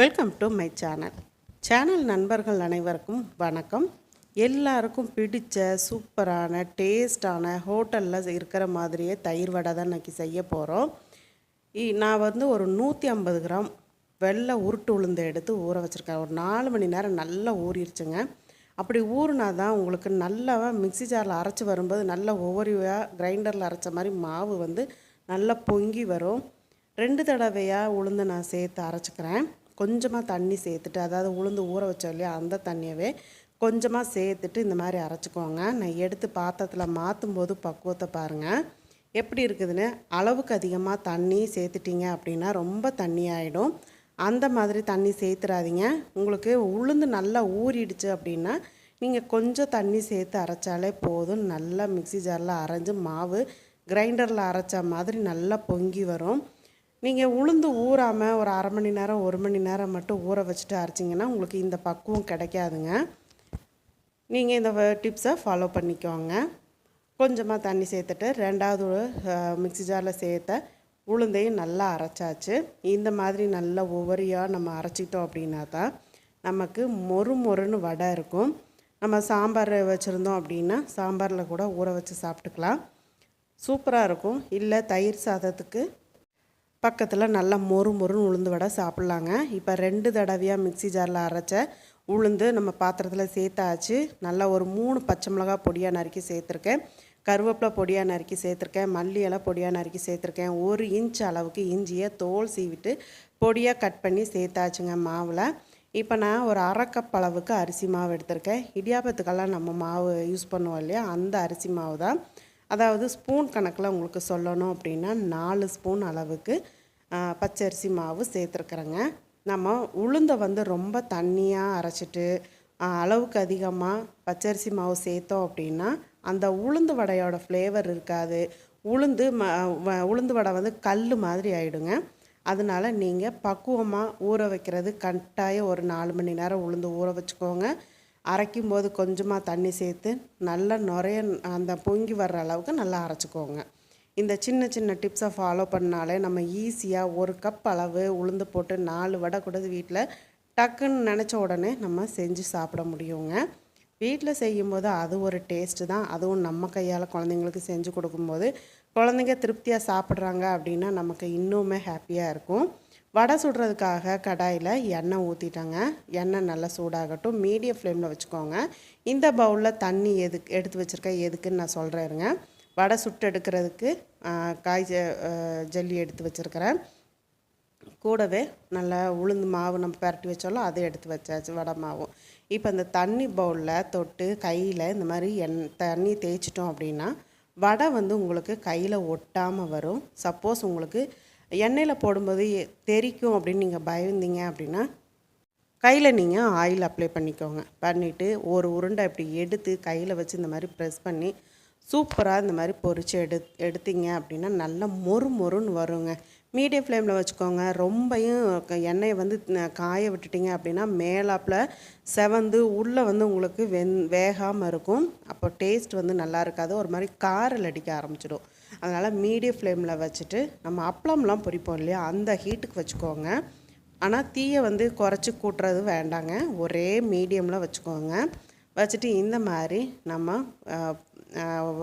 Welcome to my channel channel நண்பர்கள் அனைவருக்கும் வணக்கம். எல்லாருக்கும் பிடித்த சூப்பரான டேஸ்டான ஹோட்டலில் இருக்கிற மாதிரியே தயிர் வடை தான் இன்றைக்கி செய்ய போகிறோம் நான் வந்து ஒரு நூற்றி ஐம்பது கிராம் வெள்ளை உருட்டு உளுந்து எடுத்து ஊற வச்சுருக்கேன். ஒரு நாலு மணி நேரம் நல்லா ஊறிடுச்சுங்க அப்படி ஊறினா தான் உங்களுக்கு நல்லா மிக்ஸி ஜாரில் அரைச்சி வரும்போது நல்லா ஒவ்வொருவையாக கிரைண்டரில் அரைச்ச மாதிரி மாவு வந்து நல்லா பொங்கி வரும். ரெண்டு தடவையாக உளுந்து நான் சேர்த்து அரைச்சிக்கிறேன். கொஞ்சமாக தண்ணி சேர்த்துட்டு அதாவது உளுந்து ஊற வச்சோம் இல்லையா அந்த தண்ணியவே கொஞ்சமாக சேர்த்துட்டு இந்த மாதிரி அரைச்சிக்கோங்க நான் எடுத்து பாத்திரத்தில் மாற்றும் போது பக்குவத்தை பாருங்கள் எப்படி இருக்குதுன்னு? அளவுக்கு அதிகமாக தண்ணி சேர்த்துட்டீங்க அப்படின்னா ரொம்ப தண்ணி ஆகிடும் அந்த மாதிரி தண்ணி சேர்த்துறாதீங்க. உங்களுக்கு உளுந்து நல்லா ஊறிடுச்சு அப்படின்னா நீங்கள் கொஞ்சம் தண்ணி சேர்த்து அரைச்சாலே போதும். நல்லா மிக்ஸி ஜாரில் அரைஞ்சு மாவு கிரைண்டரில் அரைச்ச மாதிரி நல்லா பொங்கி வரும். நீங்கள் உளுந்து ஊறாமல் ஒரு அரை மணி நேரம் ஒரு மணி நேரம் மட்டும் ஊற வச்சுட்டு அரைச்சிங்கன்னா உங்களுக்கு இந்த பக்குவம் கிடைக்காதுங்க. நீங்கள் இந்த டிப்ஸை ஃபாலோ பண்ணிக்கோங்க. கொஞ்சமாக தண்ணி சேர்த்துட்டு ரெண்டாவது மிக்ஸி ஜாரில் சேர்த்த உளுந்தையும் நல்லா அரைச்சாச்சு. இந்த மாதிரி நல்லா ஒவ்வொரியாக நம்ம அரைச்சிட்டோம் அப்படின்னா தான் நமக்கு மொறு மொறுன்னு வடை இருக்கும். நம்ம சாம்பார் வச்சுருந்தோம் அப்படின்னா சாம்பாரில் கூட ஊற வச்சு சாப்பிட்டுக்கலாம். சூப்பராக இருக்கும். இல்லை தயிர் சாதத்துக்கு பக்கத்தில் நல்லா மொறு மொறுன்னு உளுந்து வடை சாப்பிட்லாங்க. இப்போ ரெண்டு தடவையாக மிக்ஸி ஜாரில் அரைச்ச உளுந்து நம்ம பாத்திரத்தில் சேர்த்தாச்சு. நல்லா ஒரு மூணு பச்சை மிளகா பொடியாக நறுக்கி சேர்த்துருக்கேன். கருவேப்பிலை பொடியாக நறுக்கி சேர்த்துருக்கேன். மல்லி இலை பொடியாக நறுக்கி சேர்த்துருக்கேன். ஒரு இன்ச் அளவுக்கு இஞ்சியை தோல் சீவிட்டு பொடியாக கட் பண்ணி சேர்த்தாச்சுங்க மாவில். இப்போ நான் ஒரு அரை கப் அளவுக்கு அரிசி மாவு எடுத்திருக்கேன். இடியாப்பத்துக்கெல்லாம் நம்ம மாவு யூஸ் பண்ணுவோம் இல்லையா? அந்த அரிசி மாவு தான் அதாவது ஸ்பூன் கணக்கில் உங்களுக்கு சொல்லணும் அப்படின்னா நாலு ஸ்பூன் அளவுக்கு பச்சரிசி மாவு சேர்த்துருக்குறேங்க. நம்ம உளுந்தை வந்து ரொம்ப தண்ணியாக அரைச்சிட்டு அளவுக்கு அதிகமாக பச்சரிசி மாவு சேர்த்தோம் அப்படின்னா அந்த உளுந்து வடையோட ஃப்ளேவர் இருக்காது. உளுந்து ம உளுந்து வடை வந்து கல் மாதிரி ஆகிடுங்க அதனால் நீங்கள் பக்குவமாக ஊற வைக்கிறது கட்டாயம் ஒரு நாலு மணி நேரம் உளுந்து ஊற வச்சுக்கோங்க. அரைக்கும் போது கொஞ்சமாக தண்ணி சேர்த்து நல்லா நிறைய அந்த பொங்கி வர்ற அளவுக்கு நல்லா அரைச்சிக்கோங்க. இந்த சின்ன சின்ன டிப்ஸை ஃபாலோ பண்ணாலே நம்ம ஈஸியாக ஒரு கப் அளவு உளுந்து போட்டு நாலு வடை கூட வீட்டில் டக்குன்னு நினச்ச உடனே நம்ம செஞ்சு சாப்பிட முடியுங்க. வீட்டில் செய்யும்போது அது ஒரு டேஸ்ட்டு தான். அதுவும் நம்ம கையால் குழந்தைங்களுக்கு செஞ்சு கொடுக்கும்போது குழந்தைங்க திருப்தியாக சாப்பிட்றாங்க அப்படின்னா நமக்கு இன்னுமே ஹாப்பியாக இருக்கும். வடை சுடுறதுக்காக கடாயில் எண்ணெய் ஊற்றிட்டேங்க எண்ணெய் நல்லா சூடாகட்டும். மீடியம் ஃப்ளேமில் வச்சுக்கோங்க. இந்த பவுலில் தண்ணி எதுக்கு எடுத்து வச்சுருக்கேன் எதுக்குன்னு நான் சொல்கிறேருங்க வடை சுட்டு எடுக்கிறதுக்கு காய் ஜல்லி எடுத்து வச்சுருக்கிறேன். கூடவே நல்லா உளுந்து மாவு நம்ம பரட்டி வச்சாலும் அதை எடுத்து வச்சாச்சு வடை மாவும். இப்போ இந்த தண்ணி பவுலில் தொட்டு கையில் இந்த மாதிரி எண் தண்ணி தேய்ச்சிட்டோம் அப்படின்னா வடை வந்து உங்களுக்கு கையில் ஒட்டாமல் வரும். சப்போஸ் உங்களுக்கு எண்ணெயில் போடும்போது தெரிக்கும் அப்படின்னு நீங்கள் பயந்தீங்க அப்படின்னா கையில் நீங்கள் ஆயில் அப்ளை பண்ணிக்கோங்க. பண்ணிவிட்டு ஒரு உருண்டை இப்படி எடுத்து கையில் வச்சு இந்த மாதிரி ப்ரெஸ் பண்ணி சூப்பராக இந்த மாதிரி பொரித்து எடு எடுத்தீங்க அப்படின்னா நல்லா மொறு மொறுன்னு வருங்க. மீடியம் ஃப்ளேமில் வச்சுக்கோங்க. ரொம்பையும் எண்ணெயை வந்து காய விட்டுட்டிங்க அப்படின்னா மேலாப்பில் செவந்து உள்ளே வந்து உங்களுக்கு வெந் வேகாமல் இருக்கும். அப்போ டேஸ்ட் வந்து நல்லா இருக்காது. ஒரு மாதிரி காரில் அடிக்க ஆரம்பிச்சிடும். அதனால் மீடியம் ஃப்ளேமில் வச்சுட்டு நம்ம அப்பளம்லாம் பொரிப்போம் இல்லையா? அந்த ஹீட்டுக்கு வச்சுக்கோங்க. ஆனால் தீயை வந்து குறைச்சி கூட்டுறது வேண்டாங்க. ஒரே மீடியமில் வச்சுக்கோங்க. வச்சுட்டு இந்த மாதிரி நம்ம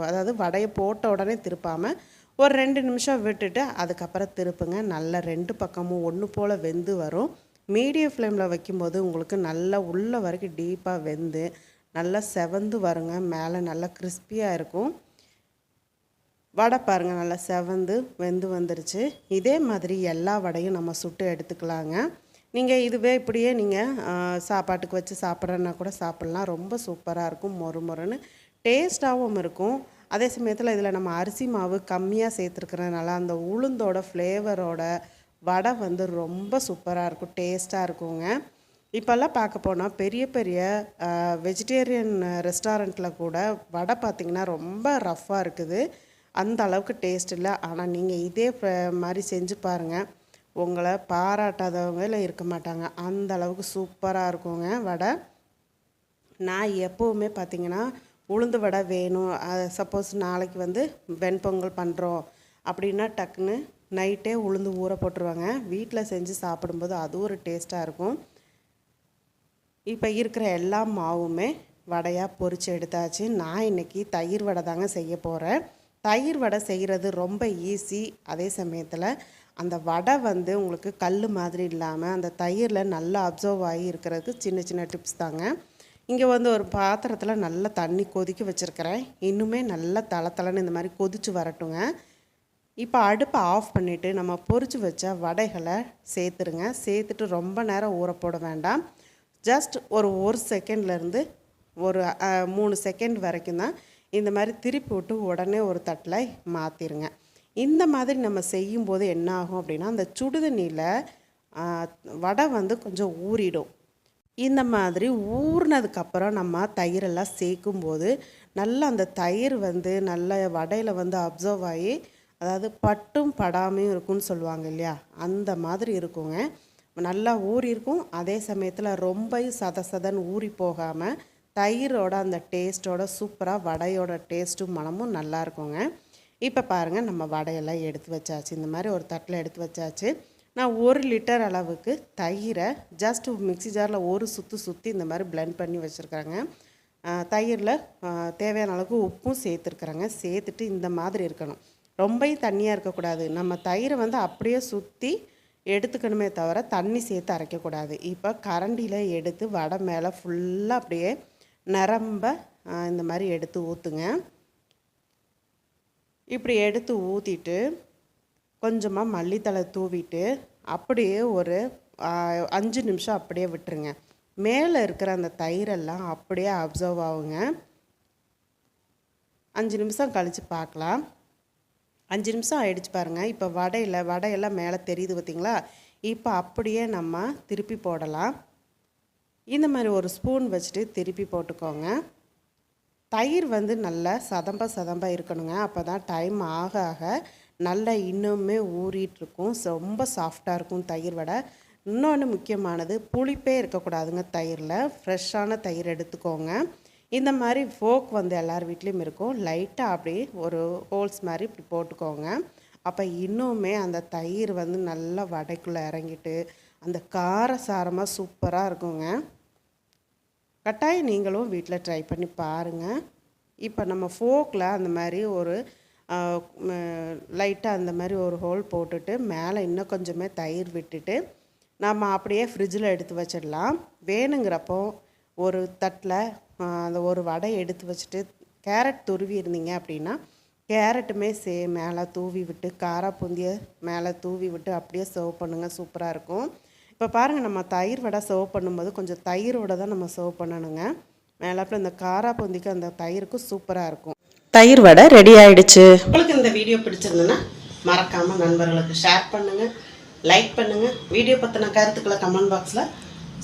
அதாவது வடையை போட்ட உடனே திருப்பாமல் ஒரு ரெண்டு நிமிஷம் விட்டுட்டு அதுக்கப்புறம் திருப்புங்க. நல்லா ரெண்டு பக்கமும் ஒன்று போல் வெந்து வரும். மீடியம் ஃப்ளேமில் வைக்கும்போது உங்களுக்கு நல்லா உள்ள வரைக்கும் டீப்பாக வெந்து நல்லா செவந்து வருங்க. மேலே நல்லா கிறிஸ்பியாக இருக்கும். வடை பாருங்கள் நல்லா செவந்து வெந்து வந்துருச்சு. இதே மாதிரி எல்லா வடையும் நம்ம சுட்டு எடுத்துக்கலாங்க. நீங்கள் இதுவே இப்படியே நீங்கள் சாப்பாட்டுக்கு வச்சு சாப்பிட்றன்னா கூட சாப்பிட்லாம். ரொம்ப சூப்பராக இருக்கும் மொறு மொறுன்னு. டேஸ்ட்டாகவும் இருக்கும். அதே சமயத்தில் இதில் நம்ம அரிசி மாவு கம்மியாக சேர்த்துருக்கிறதுனால அந்த உளுந்தோட ஃப்ளேவரோட வடை வந்து ரொம்ப சூப்பராக இருக்கும் டேஸ்ட்டாக இருக்குங்க. இப்போல்லாம் பார்க்க போனால் பெரிய பெரிய வெஜிடேரியன் ரெஸ்டாரண்ட்டில் கூட வடை பார்த்திங்கன்னா ரொம்ப ரஃப்பாக இருக்குது. அந்த அளவுக்கு டேஸ்ட் இல்லை. ஆனால் நீங்கள் இதே மாதிரி செஞ்சு பாருங்கள் உங்களை பாராட்டாதவங்க இல்லை இருக்க மாட்டாங்க. அந்த அளவுக்கு சூப்பராக இருக்குங்க வடை. நான் எப்போவுமே பார்த்திங்கன்னா உளுந்து வடை வேணும். சப்போஸ் நாளைக்கு வந்து வெண்பொங்கல் பண்ணுறோம் அப்படின்னா டக்குன்னு நைட்டே உளுந்து ஊற போட்டுருவாங்க. வீட்டில் செஞ்சு சாப்பிடும்போது அது ஒரு டேஸ்ட்டாக இருக்கும். இப்போ இருக்கிற எல்லா மாவுமே வடையாக பொறிச்சு எடுத்தாச்சு. நான் இன்னைக்கு தயிர் வடை தாங்க செய்ய போகிறேன் தயிர் வடை செய்கிறது ரொம்ப ஈஸி அதே சமயத்தில் அந்த வடை வந்து உங்களுக்கு கல் மாதிரி இல்லாமல் அந்த தயிரில் நல்லா அப்சர்வ் ஆகி இருக்கிறதுக்கு சின்ன சின்ன டிப்ஸ் தாங்க. இங்கே வந்து ஒரு பாத்திரத்தில் நல்லா தண்ணி கொதிக்க வச்சுருக்கிறேன். இன்னுமே நல்லா தள தளன்னு இந்த மாதிரி கொதிச்சு வரட்டுங்க. இப்போ அடுப்பை ஆஃப் பண்ணிவிட்டு நம்ம பொறிச்சு வச்ச வடைகளை சேர்த்துருங்க. சேர்த்துட்டு ரொம்ப நேரம் ஊற போட வேண்டாம். ஜஸ்ட் ஒரு ஒரு செகண்ட்லேருந்து ஒரு மூணு செகண்ட் வரைக்கும் தான் இந்த மாதிரி திருப்பி விட்டு உடனே ஒரு தட்டில் மாற்றிருங்க இந்த மாதிரி நம்ம செய்யும்போது என்ன ஆகும் அப்படின்னா அந்த சுடுதண்ணியில் வடை வந்து கொஞ்சம் ஊறிடும். இந்த மாதிரி ஊறினதுக்கப்புறம் நம்ம தயிரெல்லாம் சேர்க்கும்போது நல்லா அந்த தயிர் வந்து நல்ல வடையில் வந்து அப்சர்வ் ஆகி அதாவது பட்டும் படாமையும் இருக்கும்னு சொல்லுவாங்க இல்லையா? அந்த மாதிரி இருக்குங்க. நல்லா ஊறி இருக்கும் அதே சமயத்தில் ரொம்ப சத சதன் ஊறி போகாமல் தயிரோட அந்த டேஸ்ட்டோட சூப்பராக வடையோட டேஸ்ட்டும் மனமும் நல்லா இருக்குங்க இப்போ பாருங்கள் நம்ம வடையெல்லாம் எடுத்து வச்சாச்சு. இந்த மாதிரி ஒரு தட்டில் எடுத்து வச்சாச்சு. நான் ஒரு லிட்டர் அளவுக்கு தயிரை ஜஸ்ட் மிக்ஸி ஜாரில் ஒரு சுற்று சுற்றி இந்த மாதிரி பிளெண்ட் பண்ணி வச்சுருக்காங்க தயிரில் தேவையான அளவுக்கு உப்பும் சேர்த்துருக்குறாங்க. சேர்த்துட்டு இந்த மாதிரி இருக்கணும். ரொம்பையும் தண்ணியாக இருக்கக்கூடாது. நம்ம தயிரை வந்து அப்படியே சுற்றி எடுத்துக்கணுமே தவிர தண்ணி சேர்த்து அரைக்கக்கூடாது. இப்போ கரண்டியில் எடுத்து வடை மேலே ஃபுல்லாக அப்படியே நரம்ப இந்த மாதிரி எடுத்து ஊற்றுங்க இப்படி எடுத்து ஊற்றிட்டு கொஞ்சமாக மல்லித்தலை தூவிட்டு அப்படியே ஒரு அஞ்சு நிமிஷம் அப்படியே விட்டுருங்க. மேலே இருக்கிற அந்த தயிரெல்லாம் அப்படியே அப்சர்வ் ஆகுங்க. அஞ்சு நிமிஷம் கழித்து பார்க்கலாம் அஞ்சு நிமிஷம் ஆயிடுச்சு பாருங்கள் இப்போ வடையில் வடையெல்லாம் மேலே தெரியுது பார்த்தீங்களா இப்போ அப்படியே நம்ம திருப்பி போடலாம். இந்த மாதிரி ஒரு ஸ்பூன் வச்சுட்டு திருப்பி போட்டுக்கோங்க. தயிர் வந்து நல்லா சதம்ப சதம்ப இருக்கணுங்க. அப்போ தான் டைம் ஆக ஆக நல்லா இன்னுமே ஊறிட்டுருக்கும். ரொம்ப சாஃப்டாக இருக்கும் தயிர் வடை. இன்னொன்று முக்கியமானது புளிப்பே இருக்கக்கூடாதுங்க தயிரில். ஃப்ரெஷ்ஷான தயிர் எடுத்துக்கோங்க. இந்த மாதிரி ஃபோக் வந்து எல்லார் வீட்லேயும் இருக்கும். லைட்டாக அப்படி ஒரு ஹோல்ஸ் மாதிரி இப்படி போட்டுக்கோங்க. அப்போ இன்னுமே அந்த தயிர் வந்து நல்லா வடைக்குள்ளே இறங்கிட்டு அந்த காரசாரமாக சூப்பராக இருக்குங்க. கட்டாயம் நீங்களும் வீட்டில் ட்ரை பண்ணி பாருங்கள் இப்போ நம்ம ஃபோக்கில் அந்த மாதிரி ஒரு லைட்டாக அந்த மாதிரி ஒரு ஹோல் போட்டுட்டு மேலே இன்னும் கொஞ்சமே தயிர் விட்டுட்டு நம்ம அப்படியே ஃப்ரிட்ஜில் எடுத்து வச்சிடலாம். வேணுங்கிறப்போ ஒரு தட்டில் அந்த ஒரு வடை எடுத்து வச்சுட்டு கேரட் துருவி இருந்தீங்க அப்படின்னா கேரட்டுமே சே மேலே தூவி விட்டு காரா பூந்திய மேலே தூவி விட்டு அப்படியே சர்வ் பண்ணுங்கள் சூப்பராக இருக்கும். இப்போ பாருங்கள் நம்ம தயிர் வடை சர்வ் பண்ணும்போது கொஞ்சம் தயிரோட தான் நம்ம சர்வ் பண்ணணுங்க. மேலாப்பில் இந்த காரா பூந்திக்கு அந்த தயிருக்கு சூப்பராக இருக்கும். தயிர் வடை ரெடி ஆயிடுச்சு. உங்களுக்கு இந்த வீடியோ பிடிச்சிருந்ததுன்னா மறக்காமல் நண்பர்களுக்கு ஷேர் பண்ணுங்கள் லைக் பண்ணுங்கள் வீடியோ பற்றின கருத்துக்களை கமெண்ட் பாக்ஸில்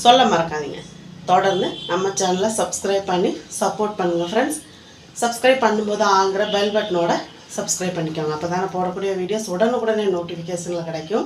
சொல்ல மறக்காதீங்க. தொடர்ந்து நம்ம சேனலை சப்ஸ்கிரைப் பண்ணி சப்போர்ட் பண்ணுங்கள் ஃப்ரெண்ட்ஸ் சப்ஸ்கிரைப் பண்ணும்போது ஆங்கிற பெல் பட்டனோட சப்ஸ்கிரைப் பண்ணிக்கோங்க. அப்போ தானே போடக்கூடிய வீடியோஸ் உடனுக்குடனே நோட்டிஃபிகேஷனில் கிடைக்கும்.